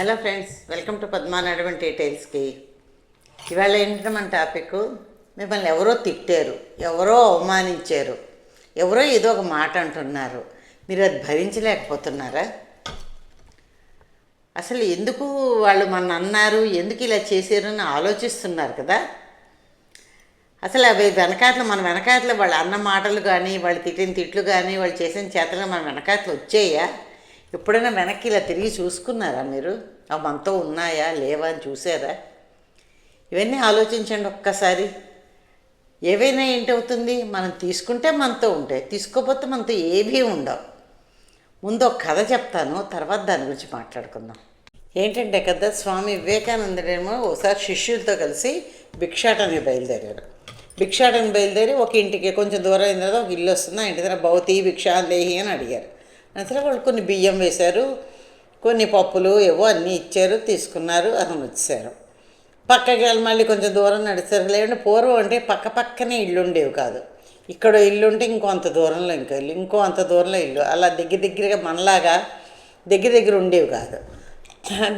Hello friends welcome to పద్మానాడవన్ డీటెయిల్స్కి. ఇవాళ ఏంటంటే మన టాపిక్? మిమ్మల్ని ఎవరో తిట్టారు ఎవరో అవమానించారు ఎవరో ఏదో ఒక మాట అంటున్నారు. మీరు అది భరించలేకపోతున్నారా? అసలు ఎందుకు వాళ్ళు మన అన్నారు ఎందుకు ఇలా చేశారు అని ఆలోచిస్తున్నారు కదా? అసలు అవి వెనకాతలు మన వెనకాతలు వాళ్ళు అన్న మాటలు కానీ వాళ్ళు తిట్టిన తిట్లు కానీ వాళ్ళు చేసిన చేతలు మన వెనకాతలు వచ్చాయా? ఎప్పుడైనా వెనక్కి ఇలా తిరిగి చూసుకున్నారా మీరు? అవి మనతో ఉన్నాయా? లేవా? అని చూసారా? ఇవన్నీ ఆలోచించండి ఒక్కసారి. ఏవైనా ఏంటవుతుంది? మనం తీసుకుంటే మనతో ఉంటాయి. తీసుకోకపోతే మనతో ఏవీ ఉండవు. ముందు ఒక కథ చెప్తాను తర్వాత దాని గురించి మాట్లాడుకుందాం. ఏంటంటే కదా స్వామి వివేకానందుడేమో ఒకసారి శిష్యులతో కలిసి భిక్షాటనకి బయలుదేరారు. భిక్షాటనకి బయలుదేరి ఒక ఇంటికి కొంచెం దూరం అయిన తర్వాత ఒక ఇల్లు వస్తుంది. ఆ ఇంటి దగ్గర భౌతి భిక్షా దేహి అని అడిగారు. అసలు వాళ్ళు కొన్ని బియ్యం వేశారు కొన్ని పప్పులు ఏవో అన్నీ ఇచ్చారు తీసుకున్నారు అతను వచ్చారు పక్కకి వెళ్ళి మళ్ళీ కొంచెం దూరం నడిచారు లేదంటే పూర్వం అంటే పక్క పక్కనే ఇల్లు ఉండేవి కాదు. ఇక్కడ ఇల్లు ఉంటే ఇంకో అంత దూరంలో ఇంకో ఇల్లు ఇంకో అంత దూరంలో ఇల్లు అలా దగ్గర దగ్గరగా మనలాగా దగ్గర దగ్గర ఉండేవి కాదు.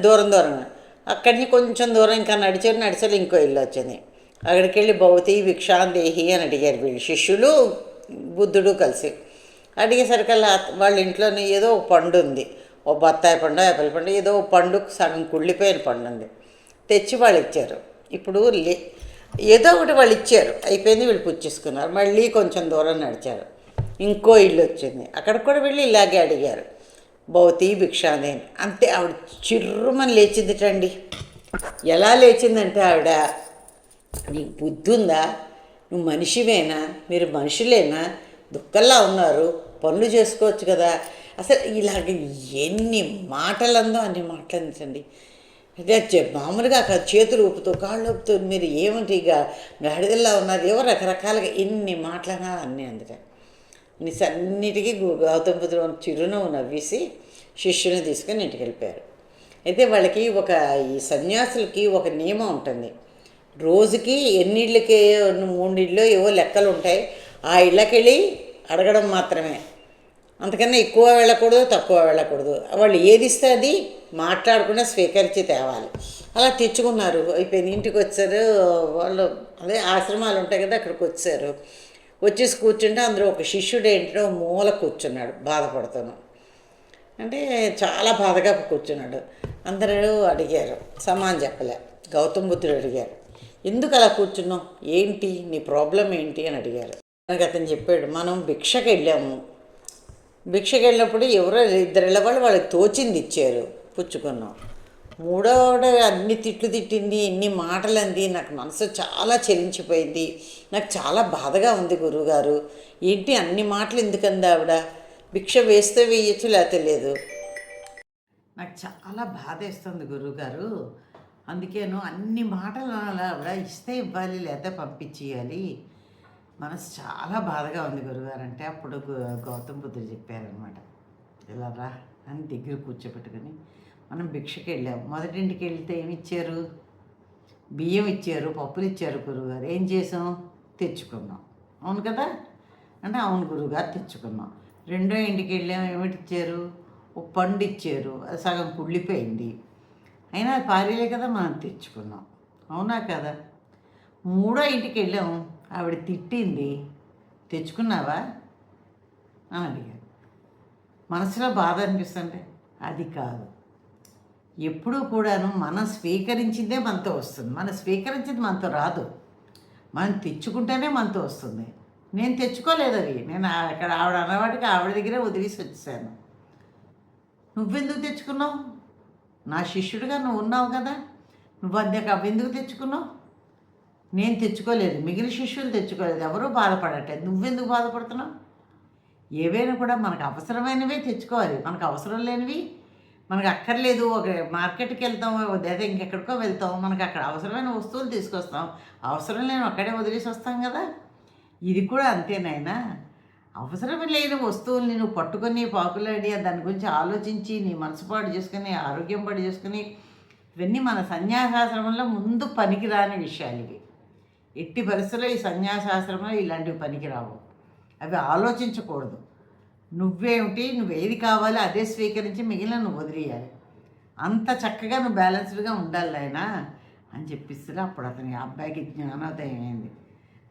దూరం దూరం. అక్కడి నుంచి కొంచెం దూరం ఇంకా నడిచారు నడిచారు ఇంకో ఇల్లు వచ్చింది. అక్కడికి వెళ్ళి భౌతి భిక్షాందేహి అని అడిగారు వీళ్ళు శిష్యులు బుద్ధుడు కలిసి. అడిగేసరికల్లా వాళ్ళ ఇంట్లోనే ఏదో ఒక పండు ఉంది. ఓ బత్తాయి పండు యాపిల్ పండు ఏదో ఒక పండు సగం కుళ్ళిపోయిన పండు ఉంది. తెచ్చి వాళ్ళు ఇచ్చారు. ఇప్పుడు లే ఏదో ఒకటి వాళ్ళు ఇచ్చారు. అయిపోయింది వీళ్ళు పుచ్చేసుకున్నారు మళ్ళీ కొంచెం దూరం నడిచారు. ఇంకో ఇల్లు వచ్చింది. అక్కడికి కూడా వెళ్ళి ఇలాగే అడిగారు. భౌతి భిక్షాందేని. అంతే ఆవిడ చిర్రుమని లేచిందిటండి. ఎలా లేచిందంటే ఆవిడ నీకు బుద్ధి ఉందా నువ్వు మనిషివేనా? మీరు మనుషులేనా? దుఃఖంలా ఉన్నారు. పనులు చేసుకోవచ్చు కదా. అసలు ఇలాగ ఎన్ని మాటలందో అన్ని మాటలండి అదే మామూలుగా అక్కడ చేతులు ఊపుతూ కాళ్ళు ఊపుతూ మీరు ఏమిటి ఇక గాడిదల్లా ఉన్నారు. ఏవో రకరకాలుగా ఎన్ని మాటలన్నా అన్నీ అందుట అన్నిటికీ గౌతమ బుద్ధుడు చిరునవ్వు నవ్వేసి శిష్యుని తీసుకొని ఇంటికి వెళ్ళిపోయారు అయితే వాళ్ళకి ఒక ఈ సన్యాసులకి ఒక నియమం ఉంటుంది. రోజుకి ఎన్ని ఇళ్ళకి మూడు ఇళ్ళు ఏవో లెక్కలు ఉంటాయి ఆ ఇళ్ళకి వెళ్ళి అడగడం మాత్రమే. అంతకన్నా ఎక్కువ వెళ్ళకూడదు తక్కువ వెళ్ళకూడదు. వాళ్ళు ఏది ఇస్తే అది మాట్లాడకుండా స్వీకరించి తేవాలి. అలా తెచ్చుకున్నారు. అయిపోయింది. ఇంటికి వచ్చారు. వాళ్ళు అదే ఆశ్రమాలు ఉంటాయి కదా అక్కడికి వచ్చారు. వచ్చేసి కూర్చుంటే అందులో ఒక శిష్యుడు ఏంటో మూల కూర్చున్నాడు బాధపడుతాను. అంటే చాలా బాధగా కూర్చున్నాడు. అందరూ అడిగారు. సమాన్ చెప్పలే. గౌతమ్ బుద్ధుడు అడిగారు. ఎందుకు అలా కూర్చున్నావు? ఏంటి? నీ ప్రాబ్లం ఏంటి? అని అడిగారు. నాకు అతను చెప్పాడు మనం భిక్షకు వెళ్ళాము భిక్షకు వెళ్ళినప్పుడు ఎవరో ఇద్దరు వాళ్ళు వాళ్ళకి తోచింది ఇచ్చారు పుచ్చుకున్నాం. మూడోడ అన్ని తిట్లు తిట్టింది ఎన్ని మాటలు అంది నాకు మనసు చాలా చెలించిపోయింది నాకు చాలా బాధగా ఉంది గురువుగారు. ఏంటి అన్ని మాటలు ఎందుకంది ఆవిడ? భిక్ష వేస్తే వేయచ్చు లేకపోతే లేదు. నాకు చాలా బాధ వేస్తుంది గురువుగారు. అందుకేను అన్ని మాటలు అనాలి ఆవిడ ఇస్తే ఇవ్వాలి లేకపోతే పంపించేయాలి. మనసు చాలా బాధగా ఉంది గురుగారు అంటే అప్పుడు గౌతమ్ బుద్ధుడు చెప్పారనమాట ఇలా రా అని దగ్గర కూర్చోబెట్టుకొని మనం భిక్షకి వెళ్ళాం. మొదటింటికి వెళ్తే ఏమి ఇచ్చారు బియ్యం ఇచ్చారు పప్పులు ఇచ్చారు గురుగారు. ఏం చేసాం? తెచ్చుకున్నాం. అవును కదా? అంటే అవును గురువుగారు తెచ్చుకున్నాం. రెండో ఇంటికి వెళ్ళాం ఏమిటి ఇచ్చారు ఒక పండు ఇచ్చారు. అది సగం కుళ్ళిపోయింది. అయినా అది పారేలే కదా మనం తెచ్చుకున్నాం. అవునా కదా? మూడో ఇంటికి వెళ్ళాం. ఆవిడ తిట్టింది. తెచ్చుకున్నావా? అని అడిగాను మనసులో బాధ అనిపిస్తుంది అది కాదు. ఎప్పుడూ కూడాను మనం స్వీకరించిందే మనతో వస్తుంది. మనం స్వీకరించింది మనతో రాదు. మనం తెచ్చుకుంటేనే మనతో వస్తుంది. నేను తెచ్చుకోలేదు అవి నేను అక్కడ ఆవిడ అన్నవాటికి ఆవిడ దగ్గరే వదిలేసి వచ్చేసాను. నువ్వెందుకు తెచ్చుకున్నావు? నా శిష్యుడిగా నువ్వు ఉన్నావు కదా. నువ్వు అద్దెకు అవి ఎందుకు తెచ్చుకున్నావు? నేను తెచ్చుకోలేదు మిగిలిన శిష్యులు తెచ్చుకోలేదు ఎవరూ బాధపడట్లేదు. నువ్వెందుకు బాధపడుతున్నావు? ఏవైనా కూడా మనకు అవసరమైనవే తెచ్చుకోవాలి. మనకు అవసరం లేనివి మనకు అక్కర్లేదు. ఒక మార్కెట్కి వెళ్తాం లేదా ఇంకెక్కడికో వెళ్తాం. మనకు అక్కడ అవసరమైన వస్తువులు తీసుకొస్తాం. అవసరం లేని అక్కడే వదిలేసి వస్తాం కదా. ఇది కూడా అంతేనాయనా అవసరం లేని వస్తువుల్ని నువ్వు పట్టుకొని పాకులాడి దాని గురించి ఆలోచించి నీ మనసు పాటు చేసుకుని ఆరోగ్యం పాటు చేసుకుని ఇవన్నీ మన సన్యాసాశ్రమంలో ముందు పనికిరాని విషయాలు ఇవి. ఎట్టి పరిస్థితుల్లో ఈ సన్యాసాశ్రమంలో ఇలాంటివి పనికిరావు. అవి ఆలోచించకూడదు. నువ్వేమిటి? నువ్వు ఏది కావాలో? అదే స్వీకరించి మిగిలిన నువ్వు వదిలేయాలి. అంత చక్కగా నువ్వు బ్యాలెన్స్డ్గా ఉండాలి అయినా అని చెప్పిస్తే అప్పుడు అతని అబ్బాయికి జ్ఞానోదయం అయింది.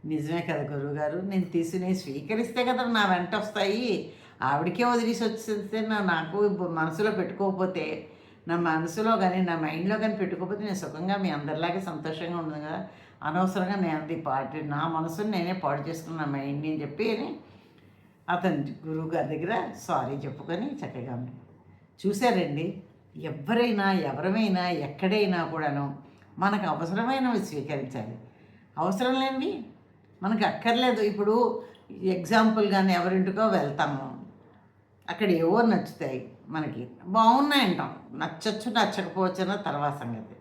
నిజమే కదా గురువుగారు? నేను తీసుకుని స్వీకరిస్తే కదా నా వెంట వస్తాయి. ఆవిడకే వదిలేసి వచ్చేస్తే నా నాకు మనసులో పెట్టుకోకపోతే నా మనసులో కానీ నా మైండ్లో కానీ పెట్టుకోకపోతే నేను సుఖంగా మీ అందరిలాగే సంతోషంగా ఉండదు కదా. అనవసరంగా నేను అది పాటు నా మనసుని నేనే పాడు చేసుకున్నాను మైండ్ని అని చెప్పి అని అతని గురువు గారి దగ్గర సారీ చెప్పుకొని చక్కగా ఉంది. చూశారండి? ఎవరైనా ఎవరమైనా ఎక్కడైనా కూడాను మనకు అవసరమైనవి స్వీకరించాలి. అవసరం లేనివి మనకు అక్కర్లేదు. ఇప్పుడు ఎగ్జాంపుల్ కానీ ఎవరింటికో వెళ్తాము. అక్కడ ఏవో నచ్చుతాయి మనకి. బాగున్నాయంటాం. నచ్చచ్చు నచ్చకపోవచ్చు అన్న తర్వాత సంగతి.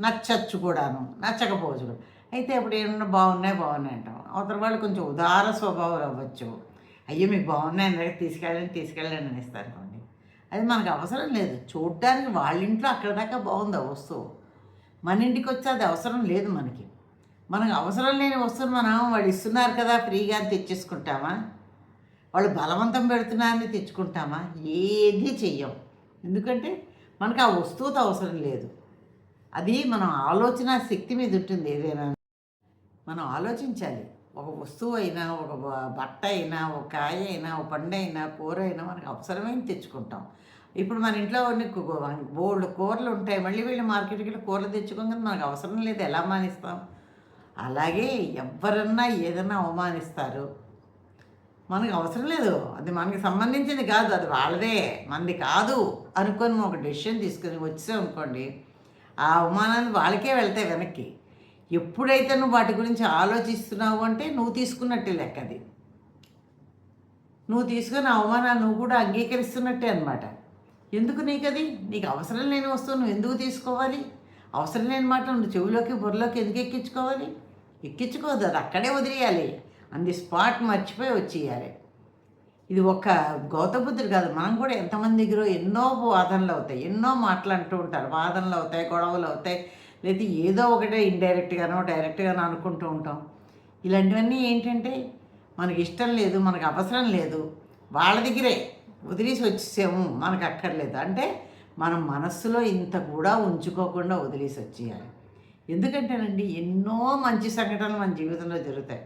నచ్చచ్చు కూడాను నచ్చకపోవచ్చు కూడా. అయితే ఇప్పుడు ఏమన్నా బాగున్నాయి? బాగున్నాయి అంటాం. అవతల వాళ్ళు కొంచెం ఉదార స్వభావాలు అవ్వచ్చు. అయ్యో మీకు బాగున్నాయి అని తీసుకెళ్ళండి తీసుకెళ్ళండి అని ఇస్తారు అనుకోండి. అది మనకు అవసరం లేదు. చూడ్డానికి వాళ్ళ ఇంట్లో అక్కడ దాకా బాగుంది ఆ వస్తువు. మన ఇంటికి వచ్చి అది అవసరం లేదు మనకి. మనకు అవసరం లేని వస్తువు మనం వాళ్ళు ఇస్తున్నారు కదా ఫ్రీగా అని తెచ్చేసుకుంటామా? వాళ్ళు బలవంతం పెడుతున్నారని తెచ్చుకుంటామా? ఏది చెయ్యం. ఎందుకంటే మనకు ఆ వస్తువుతో అవసరం లేదు. అది మనం ఆలోచన శక్తి మీద ఉంటుంది ఏదైనా. మనం ఆలోచించాలి. ఒక వస్తువు అయినా ఒక బట్ట అయినా ఒక కాయ అయినా ఒక పండు అయినా కూర అయినా మనకు అవసరమైన తెచ్చుకుంటాం. ఇప్పుడు మన ఇంట్లో ఉన్న బోల్డ్ కూరలు ఉంటాయి. మళ్ళీ వీళ్ళు మార్కెట్కి వెళ్ళి కూరలు తెచ్చుకోగానే మనకు అవసరం లేదు. ఎలా మానిస్తాం? అలాగే ఎవరన్నా ఏదన్నా అవమానిస్తారు. మనకు అవసరం లేదు. అది మనకి సంబంధించింది కాదు. అది వాళ్ళదే. మనది కాదు అనుకొని ఒక డెసిషన్ తీసుకొని వచ్చాం అనుకోండి ఆ అవమానాలు వాళ్ళకే వెళ్తాయి వెనక్కి. ఎప్పుడైతే నువ్వు వాటి గురించి ఆలోచిస్తున్నావు అంటే నువ్వు తీసుకున్నట్టే లెక్క అది. నువ్వు తీసుకున్న అవమానాన్ని నువ్వు కూడా అంగీకరిస్తున్నట్టే అనమాట ఎందుకు నీకు అది నీకు అవసరం లేని వస్తువు నువ్వు ఎందుకు తీసుకోవాలి? అవసరం లేని మాట నువ్వు చెవిలోకి బుర్రలోకి ఎందుకు ఎక్కించుకోవాలి? ఎక్కించుకోవద్దు అది అక్కడే వదిలేయాలి. అంది స్పాట్ మర్చిపోయి వచ్చేయాలి. ఇది ఒక గౌతమ బుద్ధుడు కాదు. మనం కూడా ఎంతమంది దగ్గర ఎన్నో వాదనలు అవుతాయి. ఎన్నో మాటలు అంటూ ఉంటారు. వాదనలు అవుతాయి గొడవలు అవుతాయి. లేదా ఏదో ఒకటే ఇండైరెక్ట్గానో డైరెక్ట్గానో అనుకుంటూ ఉంటాం. ఇలాంటివన్నీ ఏంటంటే మనకి ఇష్టం లేదు మనకు అవసరం లేదు. వాళ్ళ దగ్గరే వదిలేసి వచ్చేసాము మనకు అక్కర్లేదు. అంటే మనం మనస్సులో ఇంత కూడా ఉంచుకోకుండా వదిలేసి వచ్చేయాలి. ఎందుకంటేనండి ఎన్నో మంచి సంఘటనలు మన జీవితంలో జరుగుతాయి.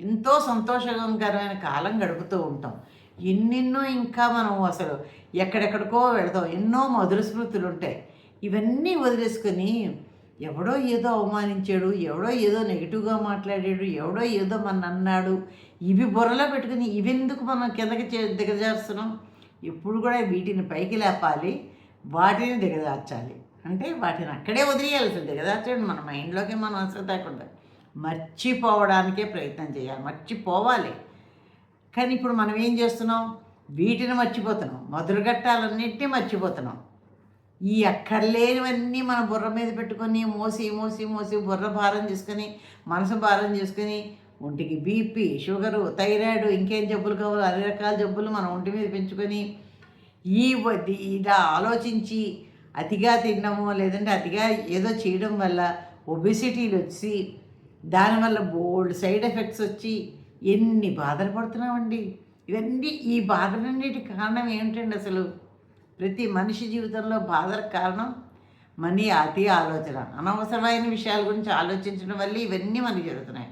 ఎంతో సంతోషకరమైన కాలం గడుపుతూ ఉంటాం. ఎన్నెన్నో ఇంకా మనం అసలు ఎక్కడెక్కడికో వెళదాం. ఎన్నో మధుర స్మృతులు ఉంటాయి ఇవన్నీ వదిలేసుకొని ఎవడో ఏదో అవమానించాడు ఎవడో ఏదో నెగిటివ్గా మాట్లాడాడు ఎవడో ఏదో మన అన్నాడు ఇవి బుర్రలో పెట్టుకుని ఇవెందుకు మనం కిందకి చే దిగజారుస్తున్నాం? ఎప్పుడు కూడా వీటిని పైకి లేపాలి వాటిని దిగజార్చాలి. అంటే వాటిని అక్కడే వదిలేయాలి అసలు దిగజార్చండి మన మైండ్లోకి మనం అసలు తేకుండా మర్చిపోవడానికే ప్రయత్నం చేయాలి. మర్చిపోవాలి. కానీ ఇప్పుడు మనం ఏం చేస్తున్నాం? వీటిని మర్చిపోతున్నాం. మధురఘట్టాలన్నింటినీ మర్చిపోతున్నాం. ఈ అక్కర్లేనివన్నీ మన బుర్ర మీద పెట్టుకొని మోసి మోసి మోసి బుర్ర భారం చేసుకొని మనసు భారం చేసుకొని ఒంటికి బీపీ షుగరు థైరాయిడ్ ఇంకేం జబ్బులు కావాలో అన్ని రకాల జబ్బులు మన ఒంటి మీద పెంచుకొని ఈ ఇలా ఆలోచించి అతిగా తినడము లేదంటే అతిగా ఏదో చేయడం వల్ల ఒబిసిటీలు వచ్చి దానివల్ల బోల్డ్ సైడ్ ఎఫెక్ట్స్ వచ్చి ఎన్ని బాధలు పడుతున్నామండి? ఇవన్నీ ఈ బాధలన్నిటి కారణం ఏమిటండి అసలు? ప్రతి మనిషి జీవితంలో బాధలకు కారణం మనీ అతి ఆలోచన. అనవసరమైన విషయాల గురించి ఆలోచించడం వల్ల ఇవన్నీ మనకు జరుగుతున్నాయి.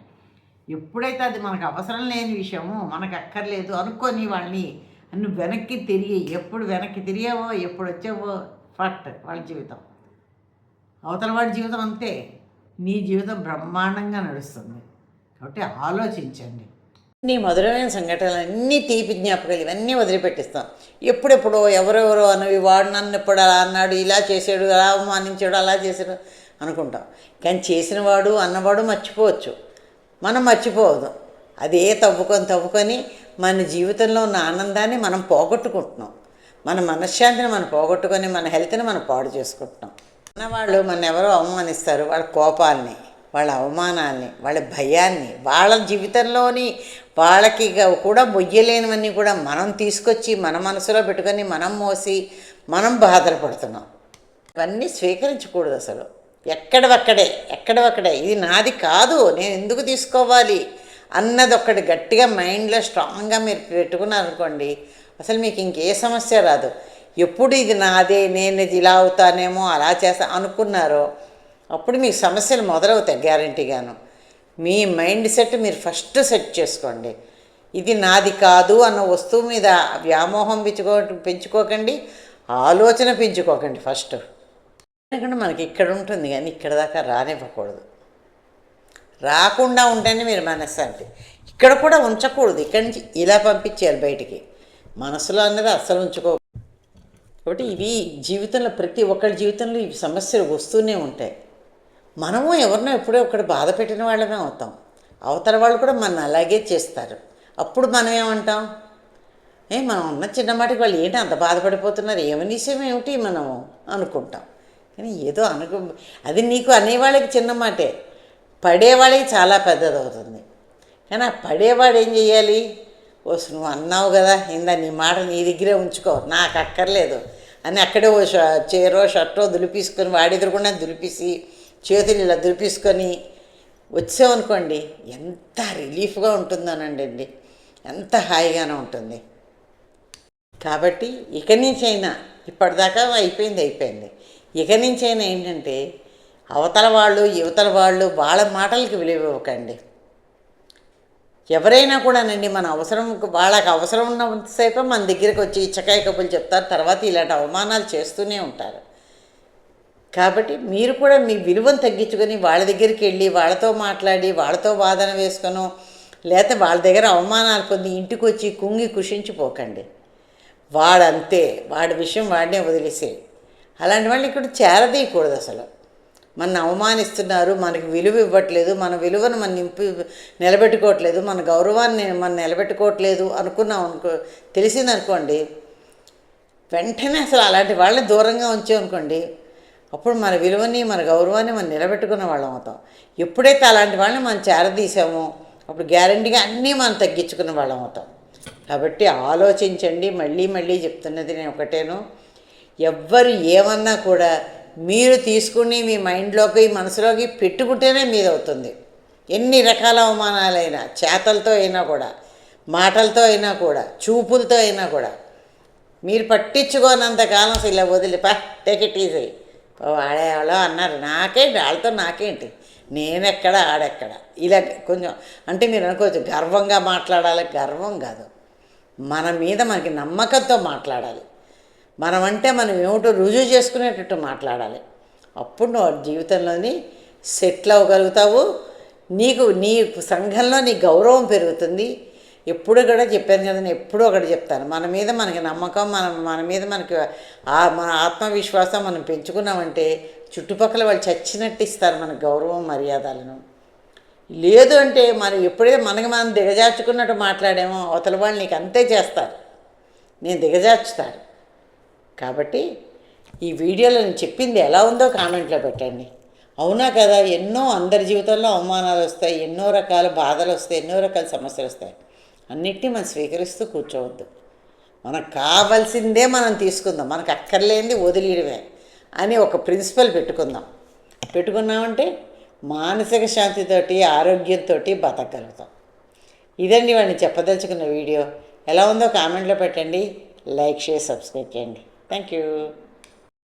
ఎప్పుడైతే అది మనకు అవసరం లేని విషయము మనకు అక్కర్లేదు అనుకొని వాళ్ళని నువ్వు వెనక్కి తిరిగి ఎప్పుడు వెనక్కి తిరిగావో ఎప్పుడు వచ్చావో ఫట్ వాళ్ళ జీవితం. అవతల వాడి జీవితం అంతే. నీ జీవితం బ్రహ్మాండంగా నడుస్తుంది. కాబట్టి ఆలోచించండి. నీ మధురమైన సంఘటనలు అన్నీ తీపి జ్ఞాపకాలు ఇవన్నీ వదిలిపెట్టిస్తాం. ఎప్పుడెప్పుడో ఎవరెవరో అనేవి వాడు నన్ను ఎప్పుడు అలా అన్నాడు ఇలా చేశాడు అలా అవమానించాడు అలా చేశాడు అనుకుంటాం. కానీ చేసినవాడు అన్నవాడు మర్చిపోవచ్చు. మనం మర్చిపోవద్దు. అదే తవ్వుకొని తవ్వుకొని మన జీవితంలో ఉన్న ఆనందాన్ని మనం పోగొట్టుకుంటున్నాం. మన మనశ్శాంతిని మనం పోగొట్టుకొని మన హెల్త్ని మనం పాడు చేసుకుంటున్నాం. అన్నవాళ్ళు మన ఎవరో అవమానిస్తారు వాళ్ళ కోపాలని. వాళ్ళ అవమానాన్ని వాళ్ళ భయాన్ని వాళ్ళ జీవితంలోని వాళ్ళకి కూడా మొయ్యలేనివన్నీ కూడా మనం తీసుకొచ్చి మన మనసులో పెట్టుకొని మనం మోసి మనం బాధలు పడుతున్నాం ఇవన్నీ స్వీకరించకూడదు అసలు. ఎక్కడవక్కడే ఎక్కడవక్కడే. ఇది నాది కాదు నేను ఎందుకు తీసుకోవాలి అన్నది ఒక్కటి గట్టిగా మైండ్లో స్ట్రాంగ్గా మీరు పెట్టుకున్నారనుకోండి అసలు మీకు ఇంకే సమస్య రాదు. ఎప్పుడు ఇది నాదే నేను ఇది ఇలా అవుతానేమో అలా చేస్తా అనుకున్నారో అప్పుడు మీకు సమస్యలు మొదలవుతాయి గ్యారంటీగాను. మీ మైండ్ సెట్ మీరు ఫస్ట్ సెట్ చేసుకోండి. ఇది నాది కాదు అన్న వస్తువు మీద వ్యామోహం పెంచుకో పెంచుకోకండి ఆలోచన పెంచుకోకండి ఫస్ట్. ఎందుకంటే మనకి ఇక్కడ ఉంటుంది కానీ ఇక్కడ దాకా రానివ్వకూడదు. రాకుండా ఉంటేనే మీరు మనశ్శాంతి. ఇక్కడ కూడా ఉంచకూడదు. ఇక్కడి నుంచి ఇలా పంపించారు బయటికి. మనసులో అన్నది అస్సలు ఉంచుకో. కాబట్టి ఇవి జీవితంలో ప్రతి ఒక్కరి జీవితంలో ఇవి సమస్యలు వస్తూనే ఉంటాయి. మనము ఎవరినో ఎప్పుడో ఒకటి బాధ పెట్టిన వాళ్ళమే అవుతాం. అవతల వాళ్ళు కూడా మన అలాగే చేస్తారు. అప్పుడు మనం ఏమంటాం? ఏ మనం ఉన్న చిన్న మాటకి వాళ్ళు ఏంటి అంత బాధపడిపోతున్నారు? ఏమని విషయం ఏమిటి మనము అనుకుంటాం. కానీ ఏదో అనుకు అది నీకు అనేవాళ్ళకి చిన్న మాటే. పడేవాళ్ళకి చాలా పెద్దది అవుతుంది కానీ ఆ పడేవాడు ఏం చేయాలి ఓ నువ్వు అన్నావు కదా ఇందా నీ మాట నీ దగ్గరే ఉంచుకో నాకు అక్కర్లేదు అని అక్కడే ఓ ష- చీరో షర్టో దులిపీసుకొని వాడి ఎదురుకుండా దులిపేసి చేతులు ఇలా దులిపేసుకొని వచ్చామనుకోండి ఎంత రిలీఫ్గా ఉంటుందోనండి అండి ఎంత హాయిగానే ఉంటుంది. కాబట్టి ఇక నుంచైనా ఇప్పటిదాకా అయిపోయింది అయిపోయింది. ఇక నుంచైనా ఏంటంటే అవతల వాళ్ళు యువతల వాళ్ళు వాళ్ళ మాటలకి విలువ ఇవ్వకండి. ఎవరైనా కూడానండి మన అవసరం వాళ్ళకి అవసరం ఉన్నంతసేపు మన దగ్గరికి వచ్చి ఇచ్చకాయ కబులు చెప్తారు తర్వాత ఇలాంటి అవమానాలు చేస్తూనే ఉంటారు. కాబట్టి మీరు కూడా మీ విలువను తగ్గించుకొని వాళ్ళ దగ్గరికి వెళ్ళి వాళ్ళతో మాట్లాడి వాళ్ళతో వాదన వేసుకొని లేకపోతే వాళ్ళ దగ్గర అవమానాలు పొంది ఇంటికి వచ్చి కుంగి కుషించిపోకండి వాడంతే వాడి విషయం వాడినే వదిలేసే అలాంటి వాళ్ళు ఇక్కడ చేరదీయకూడదు అసలు. మన అవమానిస్తున్నారు మనకి విలువ ఇవ్వట్లేదు మన విలువను మన నింపి నిలబెట్టుకోవట్లేదు మన గౌరవాన్ని మనం నిలబెట్టుకోవట్లేదు అనుకున్నాం అనుకో తెలిసిందనుకోండి వెంటనే అసలు అలాంటి వాళ్ళని దూరంగా ఉంచామనుకోండి అప్పుడు మన విలువని మన గౌరవాన్ని మనం నిలబెట్టుకున్న వాళ్ళం అవుతాం. ఎప్పుడైతే అలాంటి వాళ్ళని మనం చేరదీసామో అప్పుడు గ్యారంటీగా అన్నీ మనం తగ్గించుకున్న వాళ్ళం అవుతాం. కాబట్టి ఆలోచించండి మళ్ళీ మళ్ళీ చెప్తున్నది నేను ఒకటేను. ఎవ్వరు ఏమన్నా కూడా మీరు తీసుకుని మీ మైండ్లోకి మనసులోకి పెట్టుకుంటేనే మీద అవుతుంది ఎన్ని రకాల అవమానాలైనా చేతలతో అయినా కూడా మాటలతో అయినా కూడా చూపులతో అయినా కూడా. మీరు పట్టించుకోనంత కాలం అసలు ఇలా వదిలి. టేక్ ఇట్ ఈజీ ఆడేవాళ్ళు అన్నారు నాకేంటి? వాళ్ళతో నాకేంటి? నేనెక్కడ ఆడెక్కడ? ఇలా కొంచెం అంటే మీరు అనుకోవచ్చు గర్వంగా మాట్లాడాలి గర్వం కాదు. మన మీద మనకి నమ్మకంతో మాట్లాడాలి. మనం అంటే మనం ఏమిటో రుజువు చేసుకునేటట్టు మాట్లాడాలి. అప్పుడు నువ్వు జీవితంలోని సెటిల్ అవ్వగలుగుతావు. నీకు నీ సంఘంలో నీ గౌరవం పెరుగుతుంది. ఎప్పుడు కూడా చెప్పాను కదా నేను ఎప్పుడూ ఒకటి చెప్తాను. మన మీద మనకి నమ్మకం మన మన మీద మనకి మన ఆత్మవిశ్వాసం మనం పెంచుకున్నామంటే చుట్టుపక్కల వాళ్ళు చచ్చినట్టు ఇస్తారు మనకు గౌరవం మర్యాదలను. లేదు అంటే మనం ఎప్పుడైతే మనకి మనం దిగజార్చుకున్నట్టు మాట్లాడేమో అవతల వాళ్ళు నీకు అంతే చేస్తారు. నేను దిగజార్చుతారు కాబట్టి ఈ వీడియోలో నేను చెప్పింది ఎలా ఉందో కామెంట్లో పెట్టండి. అవునా కదా ఎన్నో అందరి జీవితంలో అవమానాలు వస్తాయి ఎన్నో రకాల బాధలు వస్తాయి ఎన్నో రకాల సమస్యలు వస్తాయి. అన్నిటినీ మనం స్వీకరిస్తూ కూర్చోవద్దు. మనకు కావాల్సిందే మనం తీసుకుందాం. మనకు అక్కర్లేనిది వదిలేయడమే అని ఒక ప్రిన్సిపల్ పెట్టుకుందాం. పెట్టుకున్నామంటే మానసిక శాంతితోటి ఆరోగ్యంతో బతకగలుగుతాం. ఇదండి వాడిని చెప్పదలుచుకున్న వీడియో. ఎలా ఉందో కామెంట్లో పెట్టండి. లైక్ షేర్ సబ్స్క్రైబ్ చేయండి. Thank you.